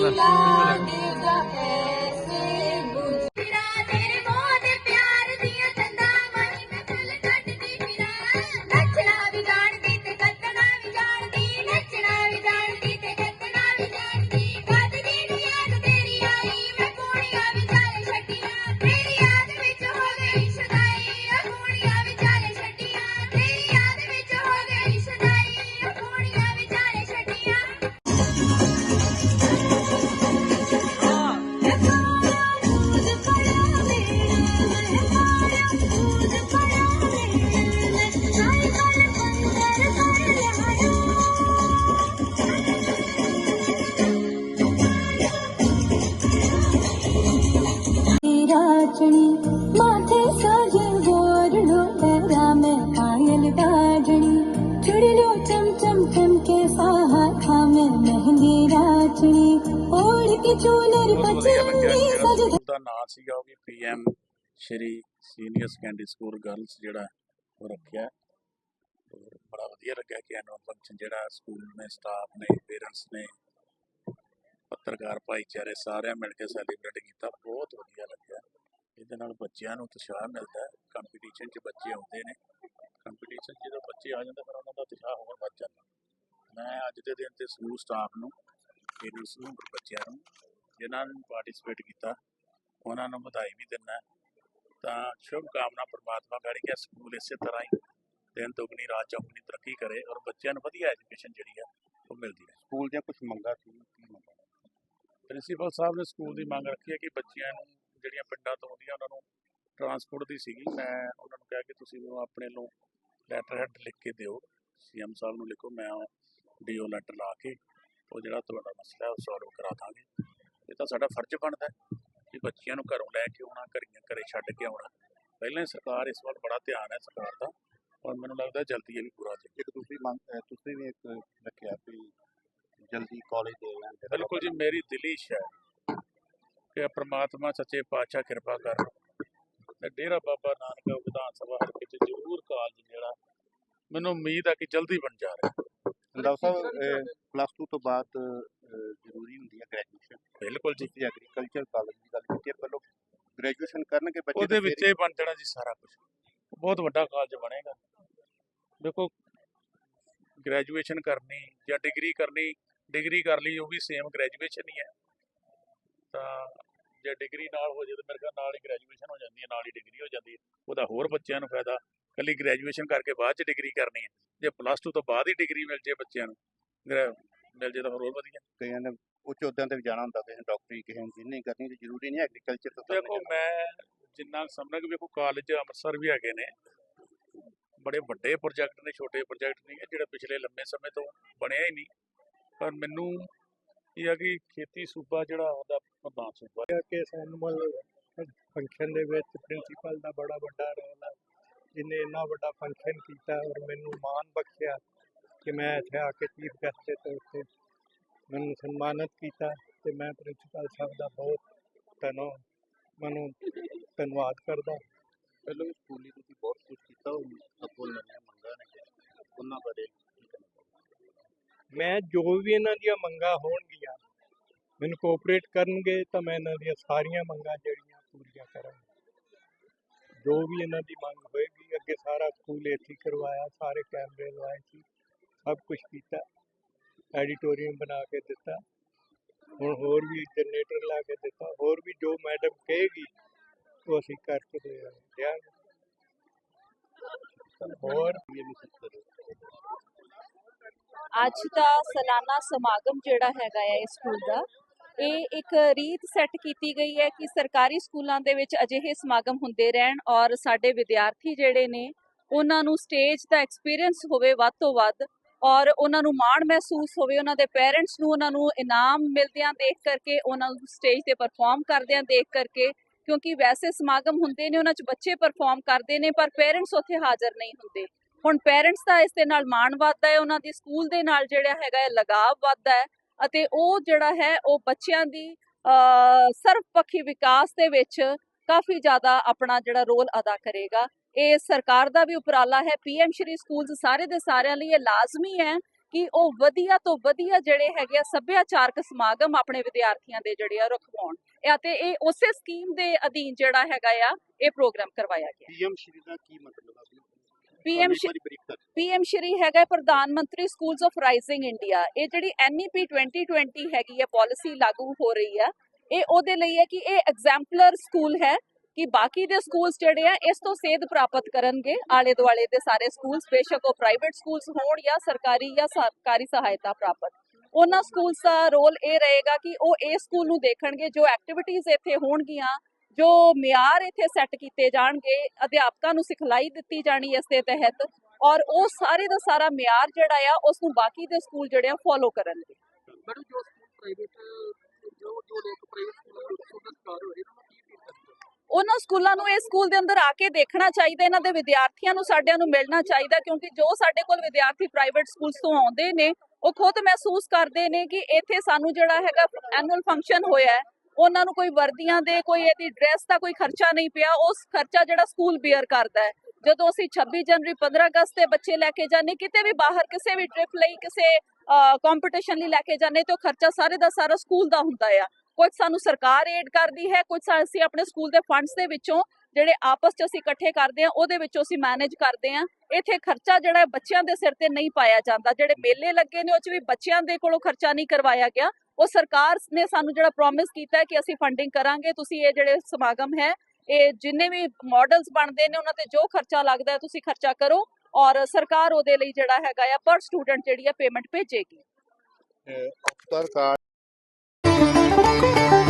Hola. ਵਧੀਆ ਲੱਗਿਆ ਜਿਹੜਾ ਸਕੂਲ ਦਾ ਨਾਮ ਸੀਗਾ ਉਹ ਵੀ PM Shri senior secondary school girls ਜਿਹੜਾ ਉਹ ਰੱਖਿਆ। ਬੜਾ ਵਧੀਆ ਲੱਗਿਆ ਕਿ ਐਨੂਅਲ ਫੰਕਸ਼ਨ ਜਿਹੜਾ ਸਕੂਲ ਨੇ ਸਟਾਫ ਨੇ ਪੇਰੈਂਟਸ ਨੇ ਪੱਤਰਕਾਰ ਭਾਈਚਾਰੇ ਸਾਰਿਆਂ ਮਿਲ ਕੇ ਸੈਲੀਬ੍ਰੇਟ ਕੀਤਾ। ਬਹੁਤ ਵਧੀਆ ਲੱਗਿਆ। ਇਹਦੇ ਨਾਲ ਬੱਚਿਆਂ ਨੂੰ ਉਤਸ਼ਾਹ ਮਿਲਦਾ ਹੈ। ਕੰਪੀਟੀਸ਼ਨ 'ਚ ਬੱਚੇ ਆਉਂਦੇ ਨੇ। ਕੰਪੀਟੀਸ਼ਨ ਜਦੋਂ ਬੱਚੇ ਆ ਜਾਂਦੇ ਫਿਰ ਉਹਨਾਂ ਦਾ ਉਤਸ਼ਾਹ ਹੋਰ ਵੱਧ ਜਾਂਦਾ। ਮੈਂ ਅੱਜ ਦੇ ਦਿਨ ਤੇ ਸਕੂਲ ਸਟਾਫ ਨੂੰ ਪੇਰੈਂਟਸ ਨੂੰ ਬੱਚਿਆਂ ਨੂੰ ਜਿਨ੍ਹਾਂ ਨੇ ਪਾਰਟਿਸਿਪੇਟ ਕੀਤਾ। ਉਹਨਾਂ ਨੂੰ ਵਧਾਈ ਵੀ ਦਿੰਦਾ ਤਾਂ ਸ਼ੁਭ ਕਾਮਨਾ ਪ੍ਰਮਾਤਮਾ ਕਰੇ ਕਿ ਸਕੂਲ ਇਸੇ ਤਰ੍ਹਾਂ ਹੀ ਦਿਨ ਦੁਗਣੀ ਰਾਤ ਚੌਗਣੀ ਤਰੱਕੀ ਕਰੇ ਔਰ ਬੱਚਿਆਂ ਨੂੰ ਵਧੀਆ ਐਜੂਕੇਸ਼ਨ ਜਿਹੜੀ ਆ ਉਹ ਮਿਲਦੀ ਰਹੇ। ਸਕੂਲ ਦੀਆਂ ਕੁਝ ਮੰਗਾਂ ਸੀ ਕੀ ਮੰਗਾਂ? ਪ੍ਰਿੰਸੀਪਲ ਸਾਹਿਬ ਨੇ ਸਕੂਲ ਦੀ ਮੰਗ ਰੱਖੀ ਹੈ ਕਿ ਬੱਚਿਆਂ ਨੂੰ ਜਿਹੜੀਆਂ ਪਿੰਡਾਂ ਤੋਂ ਆਉਂਦੀਆਂ ਉਹਨਾਂ ਨੂੰ ਟਰਾਂਸਪੋਰਟ ਦੀ ਸੀਗੀ। ਮੈਂ ਉਹਨਾਂ ਨੂੰ ਕਿਹਾ ਕਿ ਤੁਸੀਂ ਮੈਨੂੰ ਆਪਣੇ ਨੂੰ ਲੈਟਰ ਹੈਡ ਲਿਖ ਕੇ ਦਿਓ। ਸੀਐਮ ਸਾਹਿਬ ਨੂੰ ਲਿਖੋ ਮੈਂ ਡੀਓ ਲੈਟਰ ਲਾ ਕੇ ਉਹ ਜਿਹੜਾ ਤੁਹਾਡਾ ਮਸਲਾ ਹੈ ਉਹ ਸੋਲਵ ਕਰਾ ਦਾਂਗੇ। ਇਹ ਤਾਂ ਸਾਡਾ ਫਰਜ਼ ਬਣਦਾ ਹੈ ਕਿ ਬੱਚਿਆਂ ਨੂੰ ਘਰੋਂ ਲੈ ਕੇ ਆਉਣਾ ਘਰੀਆਂ ਘਰੇ ਛੱਡ ਕੇ ਆਉਣਾ। ਪਹਿਲਾਂ ਹੀ ਸਰਕਾਰ ਇਸ ਵੱਲ ਬੜਾ ਧਿਆਨ ਹੈ ਸਰਕਾਰ ਦਾ ਔਰ ਮੈਨੂੰ ਲੱਗਦਾ ਜਲਦੀ ਇਹ ਵੀ ਪੂਰਾ ਹੋ ਇੱਕ ਦੂਸਰੀ ਮੰਗ ਤੁਸੀਂ ਵੀ ਇੱਕ ਰੱਖਿਆ ਵੀ ਜਲਦੀ ਕਾਲਜ ਦੇ ਜਾਂ ਬਿਲਕੁਲ ਜੀ ਮੇਰੀ ਦਿਲੀ ਇੱਛਾ ਹੈ ਕਿ ਪ੍ਰਮਾਤਮਾ ਸੱਚੇ ਪਾਤਸ਼ਾਹ ਕਿਰਪਾ ਕਰਨ। ਤੇ ਡੇਰਾ ਬਾਬਾ ਨਾਨਕ ਵਿਧਾਨ ਸਭਾ ਹਲਕੇ ਚ ਜ਼ਰੂਰ ਕਾਲਜ ਜਿਹੜਾ ਮੈਨੂੰ ਉਮੀਦ ਹੈ ਕਿ ਜਲਦੀ ਬਣ ਜਾ ਰਿਹਾ। ਡਾਕਟਰ ਸਾਹਿਬ ਪਲੱਸ 2 ਤੋਂ ਬਾਅਦ ਅਹ, ਜ਼ਰੂਰੀ ਹੁੰਦੀ ਹੈ ਗ੍ਰੈਜੂਏਸ਼ਨ ਬਿਲਕੁਲ ਜੀ। ਤੁਸੀਂ ਐਗਰੀਕਲਚਰ ਕਾਲਜ ਦੀ ਗੱਲ ਕੀਤੀ ਹੈ ਪਹਿਲਾਂ ਗ੍ਰੈਜੂਏਸ਼ਨ ਕਰਨਗੇ ਬੱਚੇ ਉਹਦੇ ਵਿੱਚ ਫਿਰ ਹੀ ਬਣ ਜਾਣਾ ਜੀ ਸਾਰਾ ਕੁਝ ਬਹੁਤ ਵੱਡਾ ਕਾਲਜ ਬਣੇਗਾ। ਦੇਖੋ ਗ੍ਰੈਜੂਏਸ਼ਨ ਕਰਨੀ ਜਾਂ ਡਿਗਰੀ ਕਰਨੀ ਡਿਗਰੀ ਕਰ ਲਈ ਉਹ ਵੀ ਸੇਮ ਗ੍ਰੈਜੂਏਸ਼ਨ ਹੀ ਹੈ। ਤਾਂ ਜੇ ਡਿਗਰੀ ਨਾਲ ਹੋ ਜਾਏ ਤਾਂ ਮੇਰੇ ਖਿਆਲ ਨਾਲ ਹੀ ਗ੍ਰੈਜੂਏਸ਼ਨ ਹੋ ਜਾਂਦੀ ਹੈ ਨਾਲ ਹੀ ਡਿਗਰੀ ਹੋ ਜਾਂਦੀ ਹੈ। ਉਹਦਾ ਹੋਰ ਬੱਚਿਆਂ ਨੂੰ ਫਾਇਦਾ। ਕੱਲੀ ਗ੍ਰੈਜੂਏਸ਼ਨ ਕਰਕੇ ਬਾਅਦ ਚ ਡਿਗਰੀ ਕਰਨੀ ਹੈ। ਜੇ ਪਲੱਸ 2 ਤੋਂ ਬਾਅਦ ਹੀ ਡਿਗਰੀ ਮਿਲ ਜੇ ਬੱਚਿਆਂ ਨੂੰ ਮਿਲ ਜੇ ਤਾਂ ਹੋਰ ਵਧੀਆ। ਕਈਆਂ ਨੇ ਉੱਚ ਅਹੁਦਿਆਂ ਤੇ ਵੀ ਜਾਣਾ ਹੁੰਦਾ ਕਿਸੇ ਨੇ ਡਾਕਟਰੀ ਕਿਸੇ ਨੇ ਇੰਜੀਨੀਅਰਿੰਗ ਕਰਨੀ ਤੇ ਜ਼ਰੂਰੀ ਨਹੀਂ ਐਗਰੀਕਲਚਰ ਤੋਂ ਦੇਖੋ। ਮੈਂ ਜਿੰਨਾ ਕੁ ਸਮਝਦਾ ਕਿ ਵੇਖੋ ਕਾਲਜ ਅੰਮ੍ਰਿਤਸਰ ਵੀ ਹੈਗੇ ਨੇ ਬੜੇ ਵੱਡੇ ਪ੍ਰੋਜੈਕਟ ਨੇ ਛੋਟੇ ਪ੍ਰੋਜੈਕਟ ਨਹੀਂ ਹੈ ਜਿਹੜਾ ਪਿਛਲੇ ਲੰਮੇ ਸਮੇਂ ਤੋਂ ਬਣਿਆ ਹੀ ਨਹੀਂ ਪਰ ਮੈਨੂੰ ਇਹ ਆ ਕਿ ਖੇਤੀ ਸੂਬਾ ਜਿਹੜਾ ਉਹਦਾ ਪ੍ਰਧਾਨ ਸੂਬਾ ਹੈ। ਕਿ ਐਨੂਅਲ ਫੰਕਸ਼ਨ ਦੇ ਵਿੱਚ ਪ੍ਰਿੰਸੀਪਲ ਦਾ ਬੜਾ ਵੱਡਾ ਰੋਲ ਹੈ ਜਿਹਨੇ ਇੰਨਾ ਵੱਡਾ ਫੰਕਸ਼ਨ ਕੀਤਾ ਔਰ ਮੈਨੂੰ ਮਾਣ ਬਖਸ਼ਿਆ ਕਿ ਮੈਂ ਇੱਥੇ ਆ ਕੇ ਚੀਫ ਗੈਸਟ ਦੇ ਤੌਰ ਤੇ ਮੈਨੂੰ ਸਨਮਾਨਿਤ ਕੀਤਾ ਤੇ ਮੈਂ ਪ੍ਰਿੰਸੀਪਲ ਸਾਹਿਬ ਦਾ ਬਹੁਤ ਧੰਨੋ ਮਨੂੰ ਧੰਨਵਾਦ ਕਰਦਾ। ਪਹਿਲਾਂ ਵੀ ਸਕੂਲੀ ਤੁਸੀਂ ਬਹੁਤ ਕੁਝ ਕੀਤਾ ਉਹ ਅੱਗੋਂ ਨਵੀਆਂ ਮੰਗਾਂ ਨੇ ਉਹਨਾਂ ਬਾਰੇ ਮੈਂ ਜੋ ਵੀ ਇਹਨਾਂ ਦੀਆਂ ਮੰਗਾਂ ਹੋਣਗੀਆਂ ਮੈਨੂੰ ਕੋਆਪਰੇਟ ਕਰਨਗੇ ਤਾਂ ਮੈਂ ਇਹਨਾਂ ਦੀਆਂ ਸਾਰੀਆਂ ਮੰਗਾਂ ਜਿਹੜੀਆਂ ਪੂਰੀਆਂ ਕਰਾਂਗਾ। ਜੋ ਵੀ ਇਹਨਾਂ ਦੀ ਮੰਗ ਹੋਏਗੀ ਅੱਗੇ ਸਾਰਾ ਸਕੂਲ ਏਸੀ ਕਰਵਾਇਆ ਸਾਰੇ ਕੈਮਰੇ ਲਵਾਏ ਸੀ ਸਭ ਕੁਝ ਕੀਤਾ। ਐਡੀਟੋਰੀਅਮ ਬਣਾ ਕੇ ਦਿੱਤਾ। ਹੁਣ ਹੋਰ ਵੀ ਜਨਰੇਟਰ ਲਾ ਕੇ ਦਿੱਤਾ। ਹੋਰ ਵੀ ਜੋ ਮੈਡਮ ਕਹੇਗੀ, ਉਹ ਅਸੀਂ ਕਰਕੇ ਦੇ ਦਿਆਂਗੇ। ਹੋਰ ਅੱਜ ਦਾ ਸਾਲਾਨਾ ਸਮਾਗਮ ਜਿਹੜਾ ਹੈਗਾ ਹੈ ਇਸ ਸਕੂਲ ਦਾ, ਇਹ ਇੱਕ ਰੀਤ ਸੈੱਟ ਕੀਤੀ ਗਈ ਹੈ ਕਿ ਸਰਕਾਰੀ ਸਕੂਲਾਂ ਦੇ ਵਿੱਚ ਅਜਿਹੇ ਸਮਾਗਮ ਹੁੰਦੇ ਰਹਿਣ ਔਰ ਸਾਡੇ ਵਿਦਿਆਰਥੀ ਜਿਹੜੇ ਨੇ, ਉਹਨਾਂ ਨੂੰ ਸਟੇਜ ਦਾ ਐਕਸਪੀਰੀਅੰਸ ਹੋਵੇ ਵੱਧ ਤੋਂ ਵੱਧ। ਔਰ ਉਹਨਾਂ ਨੂੰ ਮਾਣ ਮਹਿਸੂਸ ਹੋਵੇ ਉਹਨਾਂ ਦੇ ਪੇਰੈਂਟਸ ਨੂੰ ਉਹਨਾਂ ਨੂੰ ਇਨਾਮ ਮਿਲਦਿਆਂ ਦੇਖ ਕਰਕੇ ਉਹਨਾਂ ਨੂੰ ਸਟੇਜ ਤੇ ਪਰਫਾਰਮ ਕਰਦਿਆਂ ਦੇਖ ਕਰਕੇ ਕਿਉਂਕਿ ਵੈਸੇ ਸਮਾਗਮ ਹੁੰਦੇ ਨੇ ਉਹਨਾਂ 'ਚ ਬੱਚੇ ਪਰਫਾਰਮ ਕਰਦੇ ਨੇ ਪਰ ਪੇਰੈਂਟਸ ਉੱਥੇ ਹਾਜ਼ਰ ਨਹੀਂ ਹੁੰਦੇ। ਹੁਣ ਪੇਰੈਂਟਸ ਦਾ ਇਸ ਦੇ ਨਾਲ ਮਾਣ ਵੱਧਦਾ ਹੈ ਉਹਨਾਂ ਦੀ ਸਕੂਲ ਦੇ ਨਾਲ ਜਿਹੜਾ ਹੈਗਾ ਹੈ ਲਗਾਵ ਵੱਧਦਾ ਹੈ ਅਤੇ ਉਹ ਜਿਹੜਾ ਹੈ ਉਹ ਬੱਚਿਆਂ ਦੀ ਅ, ਸਰਵਪੱਖੀ ਵਿਕਾਸ ਦੇ ਵਿੱਚ ਕਾਫੀ ਜ਼ਿਆਦਾ ਆਪਣਾ ਜਿਹੜਾ ਰੋਲ ਅਦਾ ਕਰੇਗਾ। ਇਹ ਸਰਕਾਰ ਦਾ ਵੀ ਉਪਰਾਲਾ ਹੈ। ਪੀਐਮ ਸ਼੍ਰੀ ਸਕੂਲਸ ਸਾਰੇ ਦੇ ਸਾਰਿਆਂ ਲਈ ਇਹ ਲਾਜ਼ਮੀ ਹੈ ਕਿ ਉਹ ਵਧੀਆ ਤੋਂ ਵਧੀਆ ਜਿਹੜੇ ਹੈਗੇ ਆ ਸੱਭਿਆਚਾਰਕ ਸਮਾਗਮ ਆਪਣੇ ਵਿਦਿਆਰਥੀਆਂ ਦੇ ਜਿਹੜੇ ਆ ਰਖਵਾਉਣ ਅਤੇ ਇਹ ਉਸੇ ਸਕੀਮ ਦੇ ਅਧੀਨ ਜਿਹੜਾ ਹੈਗਾ ਆ ਇਹ ਪ੍ਰੋਗਰਾਮ ਕਰਵਾਇਆ ਗਿਆ। ਪੀਐਮ ਸ਼੍ਰੀ ਦਾ ਕੀ ਮਤਲਬ ਹੈ ਪੀਐਮ ਪੀਐਮ ਸ਼੍ਰੀ ਹੈਗਾ ਪ੍ਰਧਾਨ ਮੰਤਰੀ ਸਕੂਲਸ ਆਫ ਰਾਈਜ਼ਿੰਗ ਇੰਡੀਆ। ਇਹ ਜਿਹੜੀ ਐਨਈਪੀ 2020 ਹੈਗੀ ਹੈ ਪਾਲਿਸੀ ਲਾਗੂ ਹੋ ਰਹੀ ਹੈ ਇਹ ਉਹਦੇ ਲਈ ਹੈ ਕਿ ਇਹ ਐਗਜ਼ੈਂਪਲਰ ਸਕੂਲ ਹੈ। ਕਿ ਬਾਕੀ ਦੇ ਸਕੂਲਸ ਜਿਹੜੇ ਆ, ਇਸ ਤੋਂ ਸੇਧ ਪ੍ਰਾਪਤ ਕਰਨਗੇ ਆਲੇ ਦੁਆਲੇ ਦੇ ਸਾਰੇ ਸਕੂਲਸ ਬੇਸ਼ੱਕ ਉਹ ਪ੍ਰਾਈਵੇਟ ਸਕੂਲਸ ਹੋਣ ਜਾਂ ਸਰਕਾਰੀ ਜਾਂ ਸਰਕਾਰੀ ਸਹਾਇਤਾ ਪ੍ਰਾਪਤ। ਉਹਨਾਂ ਸਕੂਲਸ ਦਾ ਰੋਲ ਇਹ ਰਹੇਗਾ ਕਿ ਉਹ ਇਸ ਸਕੂਲ ਨੂੰ ਦੇਖਣਗੇ, ਜੋ ਐਕਟੀਵਿਟੀਜ਼ ਇੱਥੇ ਹੋਣਗੀਆਂ, ਜੋ ਮਿਆਰ ਇੱਥੇ ਸੈੱਟ ਕੀਤੇ ਜਾਣਗੇ, ਅਧਿਆਪਕਾਂ ਨੂੰ ਸਿਖਲਾਈ ਦਿੱਤੀ ਜਾਣੀ ਇਸ ਦੇ ਤਹਿਤ, ਔਰ ਉਹ ਸਾਰੇ ਦਾ ਸਾਰਾ ਮਿਆਰ ਜਿਹੜਾ ਆ, ਉਸ ਨੂੰ ਬਾਕੀ ਦੇ ਸਕੂਲ ਜਿਹੜੇ ਆ ਫੋਲੋ ਕਰਨਗੇ। ਮੈਡਮ, ਜੋ ਸਕੂਲ ਪ੍ਰਾਈਵੇਟ ਜੋ ਜੋ ਲੋਕ ਪ੍ਰਾਈਵੇਟ ਸਕੂਲਾਂ ਦੇ ਵਿੱਚ ਸ਼ਿਕਾਰ ਹੋਏ ਇਹਨਾਂ ਨੂੰ ਕੀ ਫੀਲ ਕਰਦੇ ਉਹਨਾਂ ਸਕੂਲਾਂ ਨੂੰ ਇਹ ਸਕੂਲ ਦੇ ਅੰਦਰ ਆ ਕੇ ਦੇਖਣਾ ਚਾਹੀਦਾ, ਇਹਨਾਂ ਦੇ ਵਿਦਿਆਰਥੀਆਂ ਨੂੰ, ਸਾਡਿਆਂ ਨੂੰ ਮਿਲਣਾ ਚਾਹੀਦਾ, ਕਿਉਂਕਿ ਜੋ ਸਾਡੇ ਕੋਲ ਵਿਦਿਆਰਥੀ ਪ੍ਰਾਈਵੇਟ ਸਕੂਲਸ ਤੋਂ ਆਉਂਦੇ ਨੇ, ਉਹ ਖੁਦ ਮਹਿਸੂਸ ਕਰਦੇ ਨੇ ਕਿ ਇੱਥੇ ਸਾਨੂੰ ਜਿਹੜਾ ਹੈਗਾ ਐਨੂਅਲ ਫੰਕਸ਼ਨ ਹੋਇਆ ਹੈ, ਉਹਨਾਂ ਨੂੰ ਕੋਈ ਵਰਦੀਆਂ ਦੇ, ਕੋਈ ਇਹਦੀ ਡਰੈਸ ਦਾ ਕੋਈ ਖਰਚਾ ਨਹੀਂ ਪਿਆ, ਉਸ ਖਰਚਾ ਜਿਹੜਾ ਸਕੂਲ ਬੀਅਰ ਕਰਦਾ ਹੈ। ਜਦੋਂ ਅਸੀਂ 26 ਜਨਵਰੀ 15 ਅਗਸਤ ਤੇ ਬੱਚੇ ਲੈ ਕੇ ਜਾਂਦੇ, ਕਿਤੇ ਵੀ ਬਾਹਰ, ਕਿਸੇ ਵੀ ਟ੍ਰਿਪ ਲਈ, ਕਿਸੇ ਕੰਪੀਟੀਸ਼ਨ ਲਈ ਲੈ ਕੇ ਜਾਂਦੇ, ਤੇ ਉਹ ਖਰਚਾ ਸਾਰੇ ਦਾ ਸਾਰਾ ਸਕੂਲ ਦਾ ਹੁੰਦਾ ਆ। ਕੁਝ ਸਾਨੂੰ ਸਰਕਾਰ ਏਡ ਕਰਦੀ ਹੈ ਕੁਝ ਅਸੀਂ ਆਪਣੇ ਸਕੂਲ ਦੇ ਫੰਡਸ ਦੇ ਵਿੱਚੋਂ ਜਿਹੜੇ ਆਪਸ 'ਚ ਅਸੀਂ ਇਕੱਠੇ ਕਰਦੇ ਆ ਉਹਦੇ ਵਿੱਚੋਂ ਅਸੀਂ ਮੈਨੇਜ ਕਰਦੇ ਆ ਇੱਥੇ ਖਰਚਾ ਜਿਹੜਾ ਬੱਚਿਆਂ ਦੇ ਸਿਰ ਤੇ ਨਹੀਂ ਪਾਇਆ ਜਾਂਦਾ। ਜਿਹੜੇ ਮੇਲੇ ਲੱਗੇ ਨੇ, ਉਹ 'ਚ ਵੀ ਬੱਚਿਆਂ ਦੇ ਕੋਲੋਂ ਖਰਚਾ ਨਹੀਂ ਕਰਵਾਇਆ ਗਿਆ। ਉਹ ਸਰਕਾਰ ਨੇ ਸਾਨੂੰ ਜਿਹੜਾ ਪ੍ਰੋਮਿਸ ਕੀਤਾ ਕਿ ਅਸੀਂ ਫੰਡਿੰਗ ਕਰਾਂਗੇ। ਤੁਸੀਂ ਇਹ ਜਿਹੜੇ ਸਮਾਗਮ ਹੈ, ਇਹ ਜਿੰਨੇ ਵੀ ਮਾਡਲਸ ਬਣਦੇ ਨੇ, ਉਹਨਾਂ ਤੇ ਜੋ ਖਰਚਾ ਲੱਗਦਾ ਹੈ, ਤੁਸੀਂ ਖਰਚਾ ਕਰੋ ਔਰ ਸਰਕਾਰ ਉਹਦੇ ਲਈ ਜਿਹੜਾ ਹੈਗਾ ਆ ਪਰ ਸਟੂਡੈਂਟ ਜਿਹੜੀ ਆ ਪੇਮੈਂਟ ਭੇਜੇਗੀ। ਅਫਸਰ Música